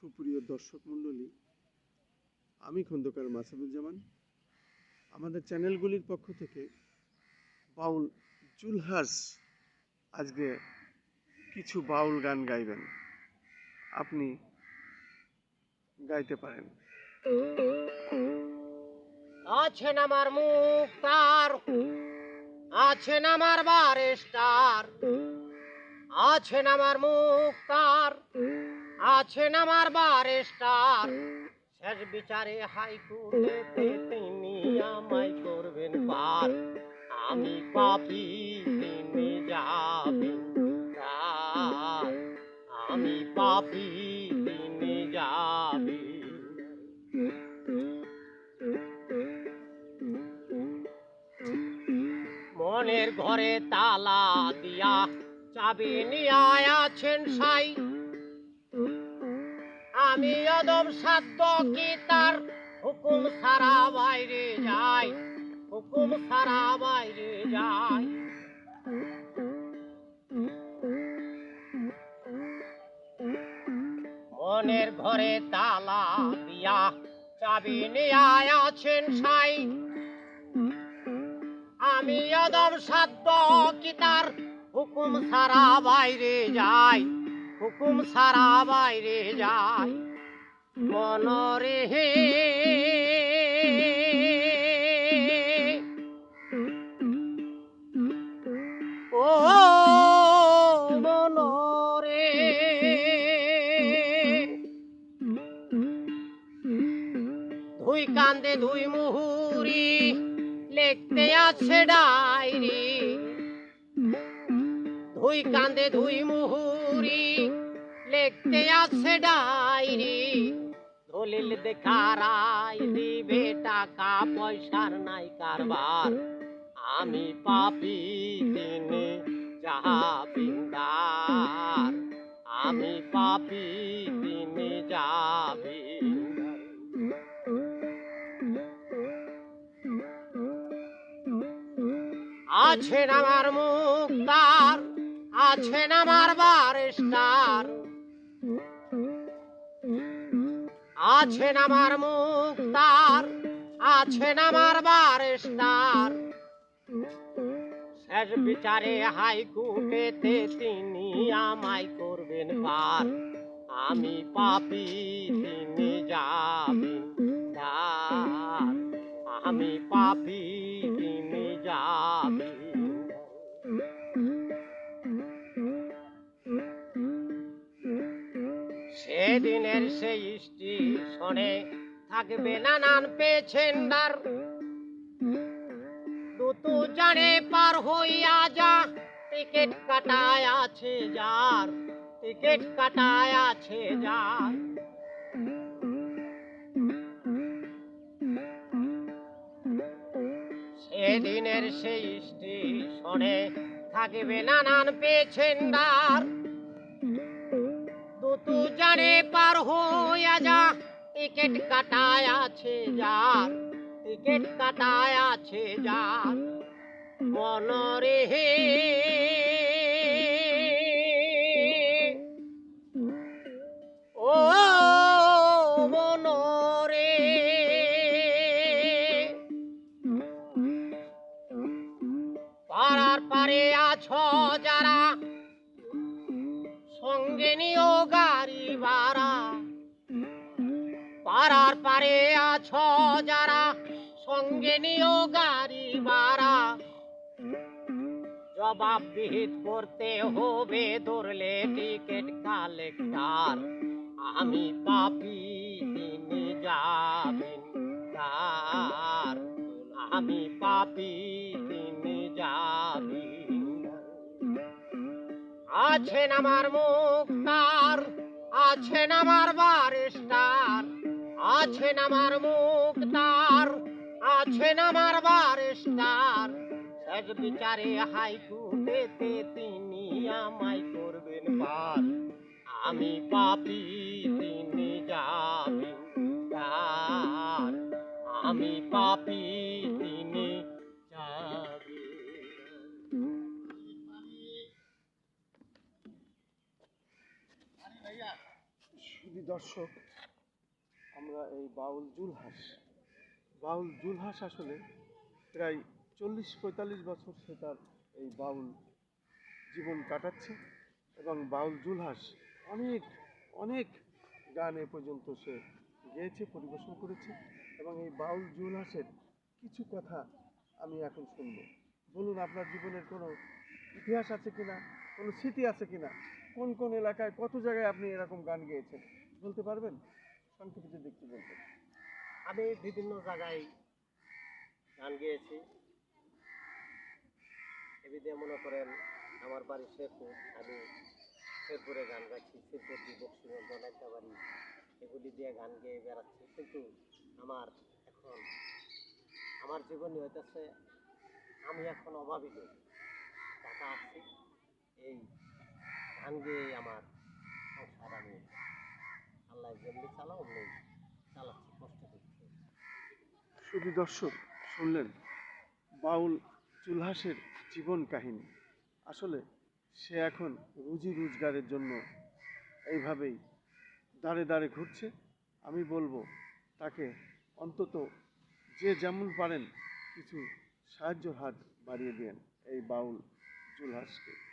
সুপ্রিয় দর্শক মণ্ডলী, আমি খন্দকার মাসাদুজ্জামান। আমাদের চ্যানেলগুলির পক্ষ থেকে বাউল জুলহাস আজকে কিছু বাউল গান গাইবেন। আপনি গাইতে পারেন। আছেন আমার মুক্তার আছেন আমার বারেস্টার আছেন আমার মুক্তার আছেন আমার বারেস্টার। শেষ বিচারে হাইকোর্টে তিনি আমায় করবেন পার। আমি পাপি তিনি যাবেন তার। আমি পাপি তিনি যাবেন। মনের ঘরে তালা দিয়া চাবি নিয়ে আছেন সাই। আমি অদম সাধ্য কি তার হুকুম সারা বাইরে যাই? হুকুম সারা বাইরে যাই। মনের ঘরে তালা দিয়া চাবি নিয়ে আছেন সাই। আমি অদম সাধ্য কি তার হুকুম সারা বাইরে যাই? হুকুম সারা বাইরে যাই। মনরে হে ও মনরে ধুই কান্দে ধুই মুহুরি লিখতে আছে ডায়রি ধুই কান্দে ধুই মুহুরি লিখতে আছে ডায়রি দলিল দেখারাই দিবে টাকা পয়সার নাই কারবার। আমি পাপি তিনি যাহা বিন্দার। আমি পাপি তিনি যাবি আছেন আমার মুক্তার, আছেন আমার বারেস্টার আছেন আমার মুক্তার, আছেন আমার বারেস্টার শেষ বিচারে হাইকোর্টেতে তিনি আমায় করবেন পার। আমি পাপি, তিনি যাবেন। আমি পাপি, তিনি যাবেন সেদিনের সেই স্টেশনে থাকবে নানান পেছেন্ডার দুতু জানে পার হইয়া যা, টিকিট কাটায় আছে যার, টিকিট কাটায় আছে যার। সেদিনের সেই স্টেশনে থাকবে নানান পেছেন পেছেন্ডার দুতু জানে পার হইয়া যা টিকিট কাটায় আছে যার, টিকিট কাটায় আছে যার। মনরে হে ও মনরে, পাড়ার পারে আছো যারা, সঙ্গে নিও গাড়ি ভাড়া। পাড়ার পারে আছো যারা, সঙ্গে নিও গাড়ি ভাড়া। জবাব বিহিত করতে হবে ধরলে টিকিট কালেক্টার। আমি পাপি তিনি যাবেন তার আমি পাপি তিনি যাবেন আছেন আমার মুক্তার, আছেন আমার বারেস্টার। আছেন আমার মুক্তার আছেন আমার বারেস্টার শেষ বিচারে হাইকোর্টেতে তিনি আমায় করবেন পার। আমি পাপি, তিনি যাবেন তার। আমি পাপি, তিনি দর্শক আমরা এই বাউল জুলহাস। বাউল জুলহাস আসলে প্রায় চল্লিশ পঁয়তাল্লিশ বছর সে তার এই বাউল জীবন কাটাচ্ছে এবং বাউল জুলহাস অনেক অনেক গান এ পর্যন্ত সে গেয়েছে, পরিবেশন করেছে এবং এই বাউল জুলহাসের কিছু কথা আমি এখন শুনব। বলুন, আপনার জীবনের কোনো ইতিহাস আছে কিনা? কোনো স্মৃতি আছে কিনা? কোন কোন এলাকায় কত জায়গায় আপনি এরকম গান গেয়েছেন? বলতে পারবেন? সংক্ষেপে যদি একটু আমি বিভিন্ন জায়গায় গান গেয়েছি। এবিধে মনে করেন আমার বাড়ি শেরপুর আমি শেরপুরে গান গাইছি, শেরপুর বক্সিগঞ্জ অনেকটা বাড়ি এগুলি দিয়ে গান গেয়ে বেড়াচ্ছি। কিন্তু আমার এখন, আমার জীবনে হইতেছে, আমি এখন অভাবী লোক। টাকা আসছি এই গান গেয়ে আমার সংসার আমি শুধু দর্শক, শুনলেন বাউল চুলহাসের জীবন কাহিনী। আসলে সে এখন রুজি রোজগারের জন্য এইভাবেই দাঁড়ে দাঁড়ে ঘুরছে। আমি বলব, তাকে অন্তত যে যেমন পারেন কিছু সাহায্যের হাত বাড়িয়ে দেন এই বাউল জুলহাসকে